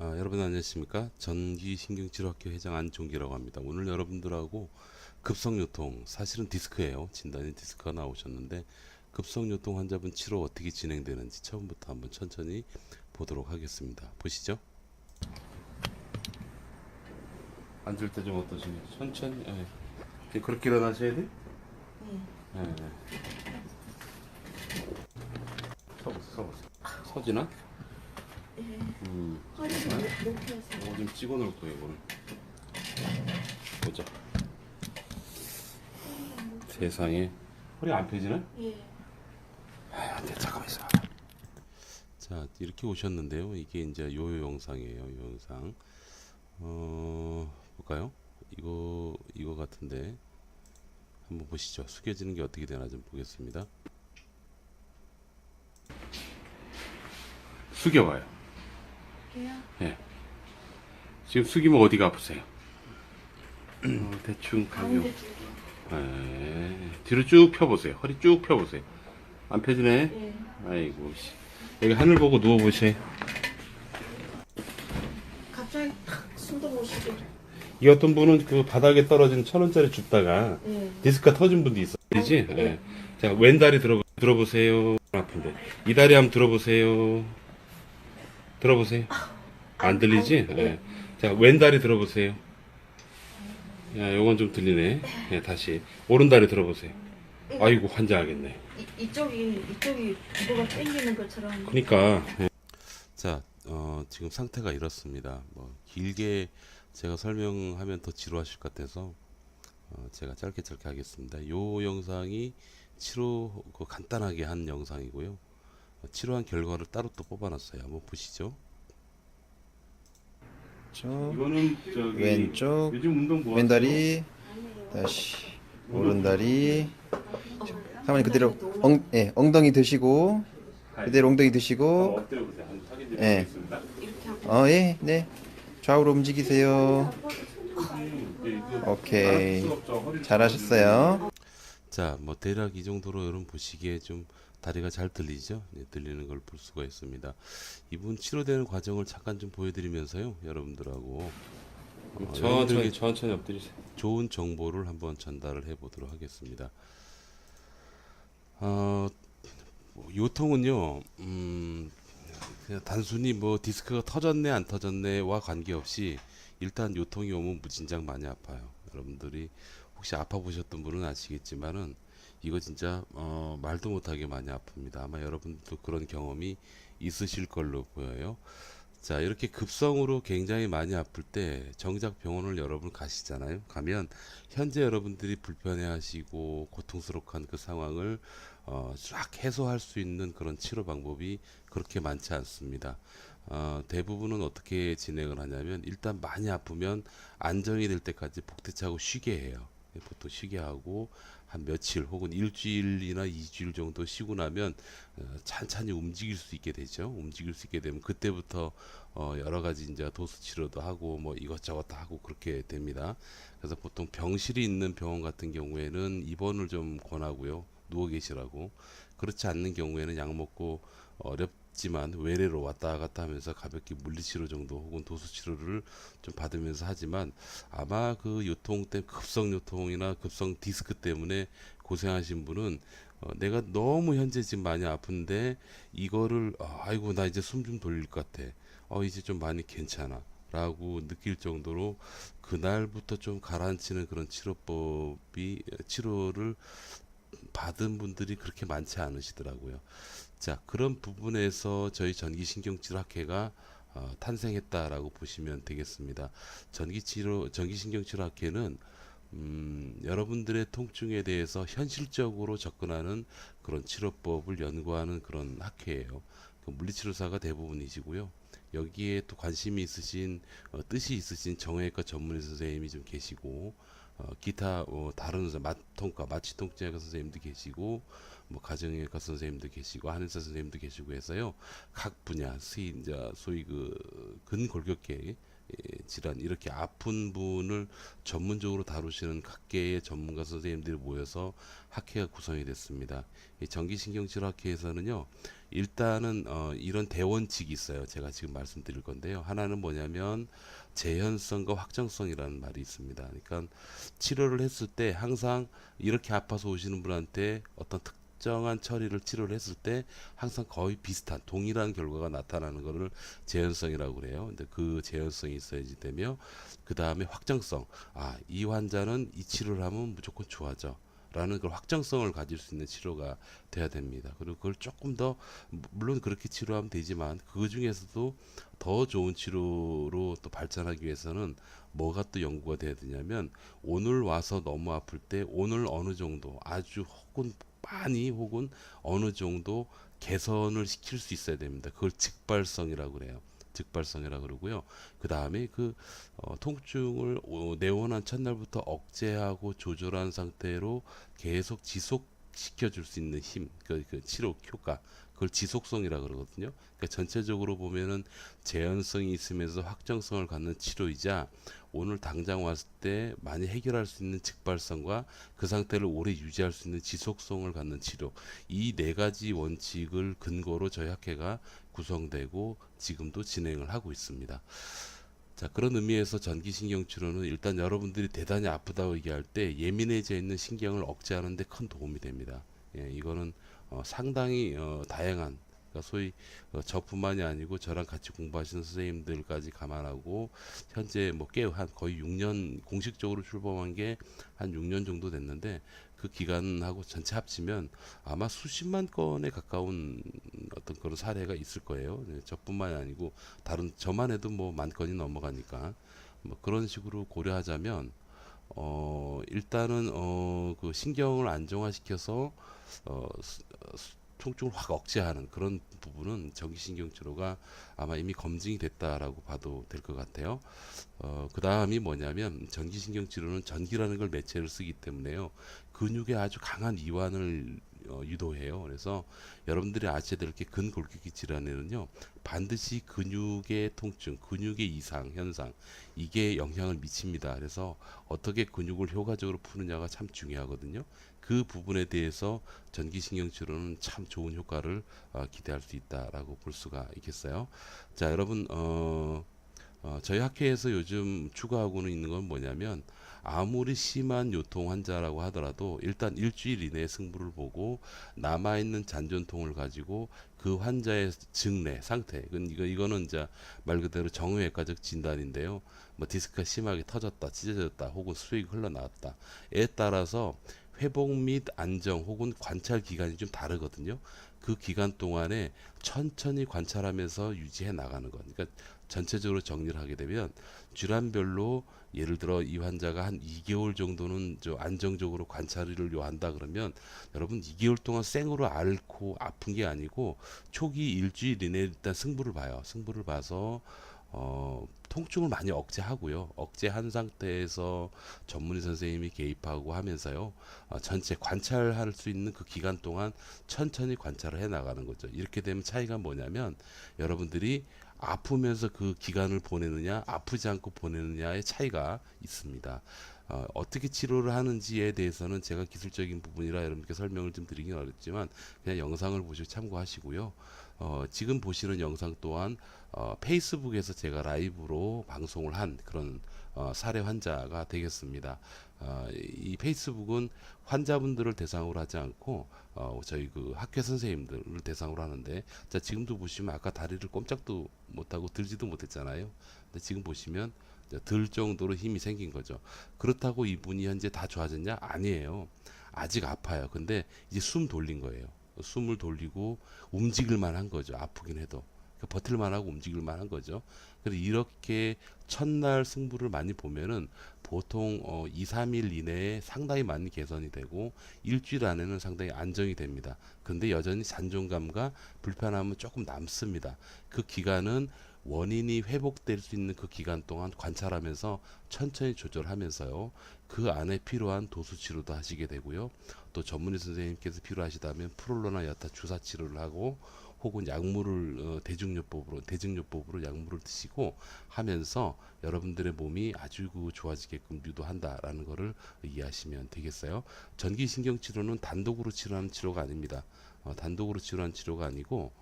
아, 여러분 안녕하십니까? 전기신경치료학회 회장 안종기라고 합니다. 오늘 여러분들하고 급성요통, 사실은 디스크예요. 진단이 디스크가 나오셨는데 급성요통 환자분 치료 어떻게 진행되는지 처음부터 한번 천천히 보도록 하겠습니다. 보시죠. 앉을 때 좀 어떠신지 천천히. 예. 그렇게 일어나셔야 돼? 예. 예. 서보세요, 서보세요. 서지나? 음. 허리를 해서 이거 좀 찍어 놓을 거예요, 이거는. 보자. 세상에. 허리 안 펴지나? 예. 아, 안 돼. 잠깐만 있어. 자, 이렇게 오셨는데요. 이게 이제 요요 영상이에요. 요 영상. 어, 볼까요? 이거 이거 같은데. 한번 보시죠. 숙여지는 게 어떻게 되나 좀 보겠습니다. 숙여봐요. 이게요? 지금 숙이면 어디가 아프세요? 어, 대충 쪽이. 네. 뒤로 쭉 펴보세요. 허리 쭉 펴보세요. 안 펴지네? 예. 아이고, 씨. 여기 하늘 보고 누워보세요. 갑자기 탁 숨도 못 쉬게. 이 어떤 분은 그 바닥에 떨어진 천 원짜리 줍다가 예. 디스크가 터진 분도 있어. 그지? 네. 예. 자, 왼 다리 들어, 들어보세요. 아픈데. 이 다리 한번 들어보세요. 들어보세요. 안 들리지? 네. 예. 자, 왼다리 들어보세요. 야, 요건 좀 들리네. 예, 다시. 오른다리 들어보세요. 아이고, 환장하겠네. 이, 이쪽이 이쪽이 뭐가 당기는 것처럼. 그러니까 자 어, 지금 상태가 이렇습니다. 뭐 길게 제가 설명하면 더 지루하실 것 같아서 어, 제가 짧게 짧게 하겠습니다. 요 영상이 치료 그 간단하게 한 영상이고요. 어, 치료한 결과를 따로 또 뽑아놨어요. 한번 보시죠. 이거는 저기 왼쪽, 요즘 운동 뭐 왼다리. 다시. 오른다리. 사모님 그대로 엉, 예, 엉덩이 드시고 그대로 엉덩이 드시고. 엎드려 보세요. 한 타겟 좀 예. 보겠습니다. 이렇게 하고. 어, 예, 네. 좌우로 움직이세요. 오케이. 잘하셨어요. 자, 뭐 대략 이 정도로 여러분 보시기에 좀 다리가 잘 들리죠? 네, 들리는 걸 볼 수가 있습니다. 이분 치료되는 과정을 잠깐 좀 보여드리면서요, 여러분들하고 어, 여러분들에게 천천히 엎드리세요. 좋은 정보를 한번 전달을 해보도록 하겠습니다. 어, 뭐 요통은요, 음, 그냥 단순히 뭐 디스크가 터졌네 안 터졌네와 관계없이 일단 요통이 오면 무진장 많이 아파요. 여러분들이 혹시 아파 보셨던 분은 아시겠지만은 이거 진짜 어, 말도 못하게 많이 아픕니다. 아마 여러분들도 그런 경험이 있으실 걸로 보여요. 자 이렇게 급성으로 굉장히 많이 아플 때 정작 병원을 여러분 가시잖아요. 가면 현재 여러분들이 불편해하시고 고통스럽한 그 상황을 어, 쫙 해소할 수 있는 그런 치료 방법이 그렇게 많지 않습니다. 어, 대부분은 어떻게 진행을 하냐면 일단 많이 아프면 안정이 될 때까지 복대차고 쉬게 해요. 예, 보통 쉬게 하고 한 며칠 혹은 일주일이나 이주일 정도 쉬고 나면 어, 찬찬히 움직일 수 있게 되죠. 움직일 수 있게 되면 그때부터 어, 여러 가지 이제 도수 치료도 하고 뭐 이것저것 다 하고 그렇게 됩니다. 그래서 보통 병실이 있는 병원 같은 경우에는 입원을 좀 권하고요. 누워 계시라고. 그렇지 않는 경우에는 약 먹고 어렵 지만 외래로 왔다 갔다 하면서 가볍게 물리치료 정도 혹은 도수치료를 좀 받으면서 하지만 아마 그 요통 때문에 급성 요통이나 급성 디스크 때문에 고생하신 분은 어, 내가 너무 현재 지금 많이 아픈데 이거를 아, 아이고 나 이제 숨 좀 돌릴 것 같아. 어 이제 좀 많이 괜찮아. 라고 느낄 정도로 그날부터 좀 가라앉히는 그런 치료법이 치료를 받은 분들이 그렇게 많지 않으시더라고요. 자, 그런 부분에서 저희 전기신경치료학회가 어, 탄생했다라고 보시면 되겠습니다. 전기치료, 전기신경치료학회는 음, 여러분들의 통증에 대해서 현실적으로 접근하는 그런 치료법을 연구하는 그런 학회예요. 그 물리치료사가 대부분이시고요. 여기에 또 관심이 있으신 어, 뜻이 있으신 정형외과 전문의 선생님이 좀 계시고 어, 기타 어, 다른 마통과 마취통증외과 선생님도 계시고 뭐 가정의학과 선생님도 계시고 한의사 선생님도 계시고 해서요 각 분야 수의 이제 소위 그 근골격계 예, 질환 이렇게 아픈 분을 전문적으로 다루시는 각계의 전문가 선생님들이 모여서 학회가 구성이 됐습니다. 이 전기신경치료학회에서는요 일단은 어, 이런 대원칙이 있어요. 제가 지금 말씀드릴 건데요. 하나는 뭐냐면 재현성과 확정성이라는 말이 있습니다. 그러니까 치료를 했을 때 항상 이렇게 아파서 오시는 분한테 어떤 특정한 처리를 치료를 했을 때 항상 거의 비슷한 동일한 결과가 나타나는 것을 재현성이라고 그래요. 근데 그 재현성이 있어야지 되며 그 다음에 확정성. 아, 이 환자는 이 치료를 하면 무조건 좋아져. 라는 그 확정성을 가질 수 있는 치료가 돼야 됩니다. 그리고 그걸 조금 더 물론 그렇게 치료하면 되지만 그 중에서도 더 좋은 치료로 또 발전하기 위해서는 뭐가 또 연구가 돼야 되냐면 오늘 와서 너무 아플 때 오늘 어느 정도 아주 혹은 많이 혹은 어느 정도 개선을 시킬 수 있어야 됩니다. 그걸 즉발성이라고 그래요. 즉발성이라고 그러고요. 그 다음에 그 어, 통증을 어, 내원한 첫날부터 억제하고 조절한 상태로 계속 지속 시켜 줄 수 있는 힘, 그, 그 치료 효과, 그걸 지속성이라 그러거든요. 그러니까 전체적으로 보면은 재현성이 있으면서 확정성을 갖는 치료이자 오늘 당장 왔을 때 많이 해결할 수 있는 즉발성과 그 상태를 오래 유지할 수 있는 지속성을 갖는 치료 이 네 가지 원칙을 근거로 저희 학회가 구성되고 지금도 진행을 하고 있습니다. 자 그런 의미에서 전기신경 치료는 일단 여러분들이 대단히 아프다고 얘기할 때 예민해져 있는 신경을 억제하는 데 큰 도움이 됩니다. 예, 이거는 어, 상당히 어, 다양한 그러니까 소위 어, 저뿐만이 아니고 저랑 같이 공부하시는 선생님들까지 감안하고 현재 뭐 꽤 한 거의 6년 공식적으로 출범한 게 한 6년 정도 됐는데 그 기간하고 전체 합치면 아마 수십만 건에 가까운 어떤 그런 사례가 있을 거예요. 네, 저뿐만이 아니고 다른 저만 해도 뭐 만 건이 넘어가니까 뭐 그런 식으로 고려하자면 어 일단은 어 그 신경을 안정화시켜서 어 수- 어, 수- 통증을 확 억제하는 그런 부분은 전기신경 치료가 아마 이미 검증이 됐다라고 봐도 될 것 같아요. 어, 그 다음이 뭐냐면 전기신경 치료는 전기라는 걸 매체를 쓰기 때문에요. 근육에 아주 강한 이완을 어, 유도해요. 그래서 여러분들이 아셔야 될 게 근골격계 질환에는요. 반드시 근육의 통증, 근육의 이상 현상 이게 영향을 미칩니다. 그래서 어떻게 근육을 효과적으로 푸느냐가 참 중요하거든요. 그 부분에 대해서 전기신경 치료는 참 좋은 효과를 어, 기대할 수 있다라고 볼 수가 있겠어요. 자, 여러분 어, 어, 저희 학회에서 요즘 추가하고는 있는 건 뭐냐면 아무리 심한 요통 환자라고 하더라도 일단 일주일 이내에 승부를 보고 남아 있는 잔존통을 가지고 그 환자의 증례 상태 이건 이거 이거는 이제 말 그대로 정형외과적 진단인데요. 뭐 디스크가 심하게 터졌다, 찢어졌다, 혹은 수액이 흘러나왔다에 따라서 회복 및 안정 혹은 관찰 기간이 좀 다르거든요. 그 기간 동안에 천천히 관찰하면서 유지해 나가는 것. 그러니까 전체적으로 정리를 하게 되면 질환별로 예를 들어 이 환자가 한 2개월 정도는 저 안정적으로 관찰을 요한다 그러면 여러분 2개월 동안 생으로 앓고 아픈 게 아니고 초기 일주일 이내에 일단 승부를 봐요. 승부를 봐서 어, 통증을 많이 억제하고요. 억제한 상태에서 전문의 선생님이 개입하고 하면서요. 어, 전체 관찰할 수 있는 그 기간 동안 천천히 관찰을 해 나가는 거죠. 이렇게 되면 차이가 뭐냐면 여러분들이 아프면서 그 기간을 보내느냐, 아프지 않고 보내느냐의 차이가 있습니다. 어, 어떻게 치료를 하는지에 대해서는 제가 기술적인 부분이라 여러분께 설명을 좀 드리긴 어렵지만 그냥 영상을 보시고 참고하시고요. 어, 지금 보시는 영상 또한 어, 페이스북에서 제가 라이브로 방송을 한 그런 어, 사례 환자가 되겠습니다. 어, 이 페이스북은 환자분들을 대상으로 하지 않고 어, 저희 그 학회 선생님들을 대상으로 하는데 자 지금도 보시면 아까 다리를 꼼짝도 못하고 들지도 못했잖아요. 근데 지금 보시면 들 정도로 힘이 생긴 거죠. 그렇다고 이분이 현재 다 좋아졌냐? 아니에요. 아직 아파요. 근데 이제 숨 돌린 거예요. 숨을 돌리고 움직일 만한 거죠. 아프긴 해도. 그러니까 버틸 만하고 움직일 만한 거죠. 그래서 이렇게 첫날 승부를 많이 보면은 보통 어 2, 3일 이내에 상당히 많이 개선이 되고 일주일 안에는 상당히 안정이 됩니다. 근데 여전히 잔존감과 불편함은 조금 남습니다. 그 기간은 원인이 회복될 수 있는 그 기간 동안 관찰하면서 천천히 조절하면서요. 그 안에 필요한 도수 치료도 하시게 되고요. 또 전문의 선생님께서 필요하시다면 프롤로나 여타 주사 치료를 하고 혹은 약물을 어, 대증요법으로 대증요법으로 약물을 드시고 하면서 여러분들의 몸이 아주 그 좋아지게끔 유도한다라는 거를 이해하시면 되겠어요. 전기신경 치료는 단독으로 치료하는 치료가 아닙니다. 어, 단독으로 치료하는 치료가 아니고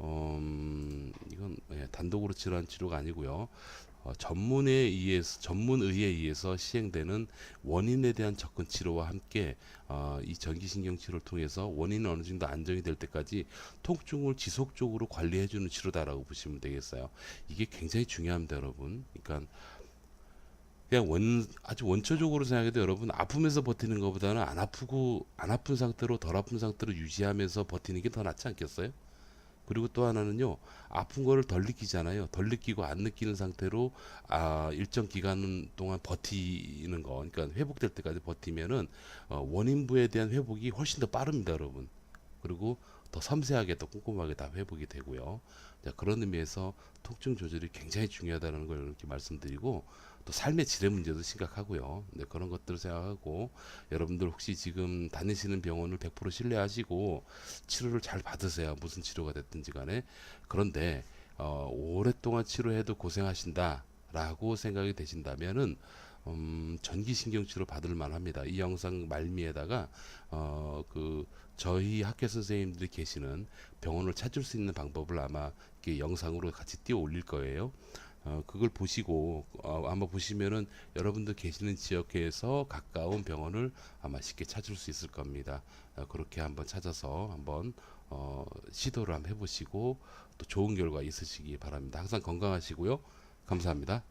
음, 이건 예, 단독으로 치료하는 치료가 아니고요. 어, 전문에 의해서 전문의에 의해서 시행되는 원인에 대한 접근 치료와 함께 어, 이 전기신경 치료를 통해서 원인이 어느 정도 안정이 될 때까지 통증을 지속적으로 관리해주는 치료다라고 보시면 되겠어요. 이게 굉장히 중요합니다, 여러분. 그러니까 그냥 원 아주 원초적으로 생각해도 여러분 아프면서 버티는 것보다는 안 아프고 안 아픈 상태로 덜 아픈 상태로 유지하면서 버티는 게 더 낫지 않겠어요? 그리고 또 하나는요 아픈 거를 덜 느끼잖아요. 덜 느끼고 안 느끼는 상태로 아 일정 기간 동안 버티는 거. 그러니까 회복될 때까지 버티면은 어, 원인부에 대한 회복이 훨씬 더 빠릅니다 여러분. 그리고 더 섬세하게 더 꼼꼼하게 다 회복이 되고요. 자 그런 의미에서 통증 조절이 굉장히 중요하다는 걸 이렇게 말씀드리고 또 삶의 질의 문제도 심각하고요 네, 그런 것들을 생각하고 여러분들 혹시 지금 다니시는 병원을 100% 신뢰하시고 치료를 잘 받으세요. 무슨 치료가 됐든지 간에. 그런데 어, 오랫동안 치료해도 고생하신다라고 생각이 되신다면은 음, 전기신경 치료 받을 만합니다. 이 영상 말미에다가 어, 그 저희 학교 선생님들이 계시는 병원을 찾을 수 있는 방법을 아마 이렇게 영상으로 같이 띄워 올릴 거예요. 어, 그걸 보시고 어, 아마 보시면은 여러분들 계시는 지역에서 가까운 병원을 아마 쉽게 찾을 수 있을 겁니다. 어, 그렇게 한번 찾아서 한번 어, 시도를 한번 해보시고 또 좋은 결과 있으시기 바랍니다. 항상 건강하시고요. 감사합니다.